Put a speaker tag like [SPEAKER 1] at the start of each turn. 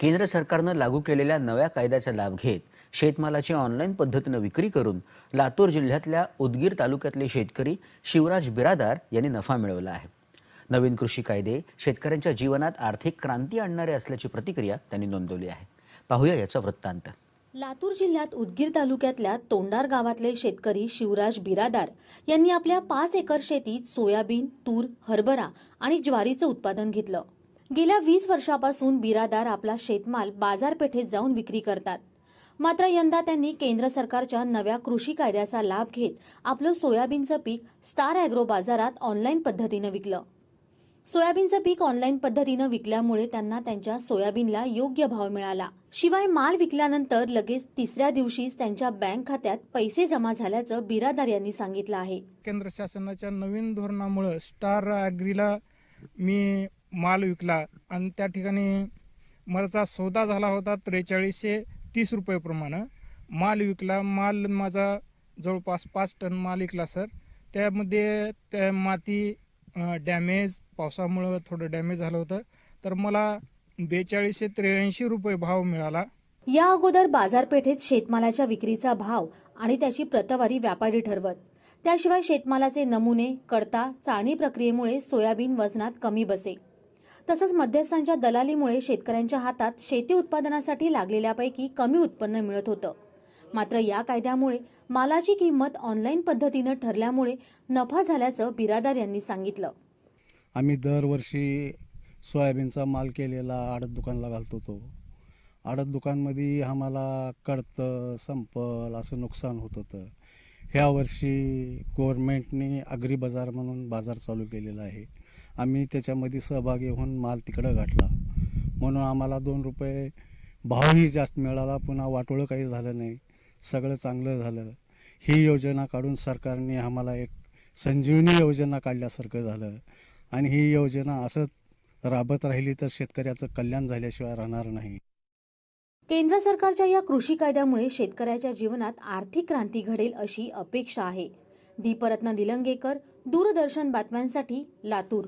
[SPEAKER 1] केंद्र सरकारनं लागू केलेल्या नव्या कायद्याचा लाभ घेत शेतमालाची ऑनलाईन पद्धतीनं विक्री करून लातूर जिल्ह्यातल्या उदगीर तालुक्यातले शेतकरी शिवराज बिरादार यांनी नफा मिळवला आहे. नवीन कृषी कायदे शेतकऱ्यांच्या जीवनात आर्थिक क्रांती आणणारे असल्याची प्रतिक्रिया त्यांनी नोंदवली आहे. पाहूया याचा वृत्तांत.
[SPEAKER 2] लातूर जिल्ह्यात उदगीर तालुक्यातल्या तोंडार गावातले शेतकरी शिवराज बिरादार यांनी आपल्या पाच एकर शेतीत सोयाबीन तूर हरभरा आणि ज्वारीचं उत्पादन घेतलं. गेल्या वीस वर्षापासून बिरादार आपला शेतमाल बाजारपेठेत जाऊन विक्री करतात. मात्र यंदा त्यांनी केंद्र सरकारच्या नव्या कृषी कायद्याचा लाभ घेत आपलं सोयाबीनचं पीक स्टार अॅग्रो बाजारात ऑनलाईन पद्धतीनं विकलं. सोयाबीनचं पीक ऑनलाईन पद्धतीनं विकल्यामुळे त्यांना त्यांच्या सोयाबीनला योग्य भाव मिळाला. शिवाय माल विकल्यानंतर लगेच तिसऱ्या दिवशीच त्यांच्या बँक खात्यात पैसे जमा झाल्याचं बिरादार यांनी सांगितलं आहे.
[SPEAKER 3] केंद्र शासनाच्या नवीन धोरणामुळं स्टार अॅग्रीला मी माल विकला आणि त्या ठिकाणी मरचा सौदा झाला होता त्रेचाळीसशे तीस रुपयेप्रमाणे माल विकला माल माझा जवळपास पाच टन माल विकला सर. त्यामध्ये त्या माती डॅमेज पावसामुळं थोडं डॅमेज झालं होतं. तर मला बेचाळीसशे त्र्याऐंशी रुपये भाव मिळाला.
[SPEAKER 2] या अगोदर बाजारपेठेत शेतमालाच्या विक्रीचा भाव आणि त्याची प्रतवारी व्यापारी ठरवत. त्याशिवाय शेतमालाचे नमुने कडता चाळणी प्रक्रियेमुळे सोयाबीन वजनात कमी बसे. तसंच मध्यस्थांच्या दलालीमुळे शेतकऱ्यांच्या हातात शेती उत्पादनासाठी लागलेल्यापैकी कमी उत्पन्न मिळत होतं. मात्र या कायद्यामुळे मालाची किंमत ऑनलाईन पद्धतीनं ठरल्यामुळे नफा झाल्याचं बिरादार यांनी सांगितलं.
[SPEAKER 4] आम्ही दरवर्षी सोयाबीनचा माल केलेला आडत दुकानला घालतो तो आडत दुकानमध्ये आम्हाला कळतं संपल असं नुकसान होत होतं. ह्या वर्षी गव्हर्मेंटने अग्री बाजार म्हणून बाजार चालू केलेला आहे. आम्ही त्याच्यामध्ये सहभागी होऊन माल तिकडं घातला. म्हणून आम्हाला दोन रुपये भावही जास्त मिळाला पुन्हा वाटोळं काही झालं नाही. सगळं चांगलं झालं. ही योजना काढून सरकारने आम्हाला एक संजीवनी योजना काढल्यासारखं झालं. आणि ही योजना असंच राबत राहिली तर शेतकऱ्याचं कल्याण झाल्याशिवाय राहणार नाही.
[SPEAKER 2] केंद्र सरकारच्या या कृषी कायद्यामुळे शेतकऱ्याच्या जीवनात आर्थिक क्रांती घडेल अशी अपेक्षा आहे. दीपरत्न निलंगेकर दूरदर्शन बातम्यांसाठी लातूर.